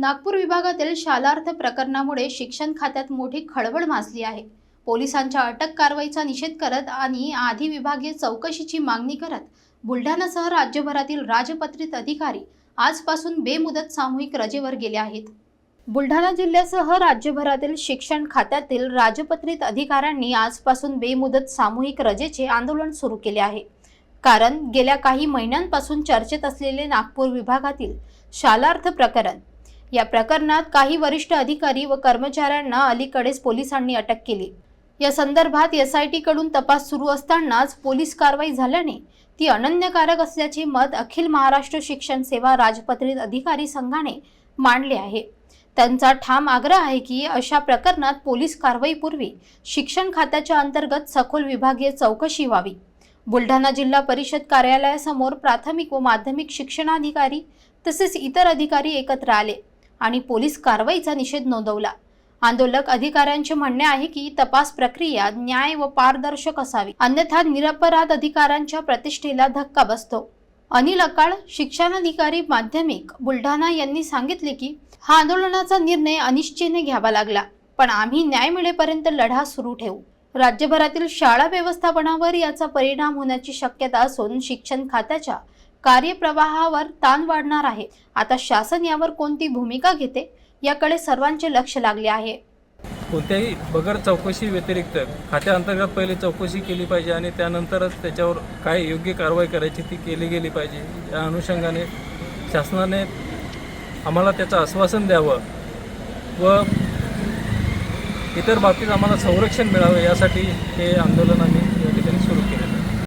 नागपूर विभागातील शालार्थ प्रकरणामुळे शिक्षण खात्यात मोठी खळबळ माजली आहे. पोलिसांच्या अटक कारवाईचा निषेध करत आणि आधी विभागीय चौकशीची मागणी करत बुलढाणासह राज्यभरातील राजपत्रित अधिकारी आजपासून बेमुदत सामूहिक रजेवर गेले आहेत. बुलढाणा जिल्ह्यासह राज्यभरातील शिक्षण खात्यातील राजपत्रित अधिकाऱ्यांनी आजपासून बेमुदत सामूहिक रजेचे आंदोलन सुरू केले आहे. कारण गेल्या काही महिन्यांपासून चर्चेत असलेले नागपूर विभागातील शालार्थ प्रकरण या प्रकरणात काही वरिष्ठ अधिकारी व कर्मचाऱ्यांना अलीकडेच पोलिसांनी अटक केली. या संदर्भात एस आय टीकडून तपास सुरू असतानाच पोलीस कारवाई झाल्याने ती अनन्यकारक असल्याचे मत अखिल महाराष्ट्र शिक्षण सेवा राजपत्रित अधिकारी संघाने मांडले आहे. त्यांचा ठाम आग्रह आहे की अशा प्रकरणात पोलीस कारवाईपूर्वी शिक्षण खात्याच्या अंतर्गत सखोल विभागीय चौकशी व्हावी. बुलढाणा जिल्हा परिषद कार्यालयासमोर प्राथमिक व माध्यमिक शिक्षणाधिकारी तसेच इतर अधिकारी एकत्र आले. आणि पोलीस कारवाईचा निषेध नोंदवला. आंदोलक अधिकाऱ्यांचे म्हणणे आहे की तपास प्रक्रिया न्याय व पारदर्शक असावी. अन्यथा निरपराध अधिकाऱ्यांच्या प्रतिष्ठेला धक्का बसतो. अनिल अकाळ शिक्षणाधिकारी माध्यमिक बुलढाणा यांनी सांगितले की हा आंदोलनाचा निर्णय अनिश्चयने घ्यावा लागला. पण आम्ही न्याय मिळेपर्यंत लढा सुरू ठेवू. राज्यभरातील शाळा व्यवस्थापनावर याचा परिणाम होण्याची शक्यता असून शिक्षण खात्याच्या कार्यप्रवाहावर ताण वाढणार आहे. आता शासन यावर कोणती भूमिका घेते? याकडे सर्वांचे लक्ष लागले आहे. कोणत्याही बगर चौकशी व्यतिरिक्त खात्याअंतर्गत पहिले चौकशी केली पाहिजे आणि त्यानंतरच त्याच्यावर काय योग्य कारवाई करायची ती केली गेली पाहिजे. या अनुषंगाने शासनाने आम्हाला त्याचं आश्वासन द्यावं व इतर बाबतीत आम्हाला संरक्षण मिळावं यासाठी हे आंदोलन आम्ही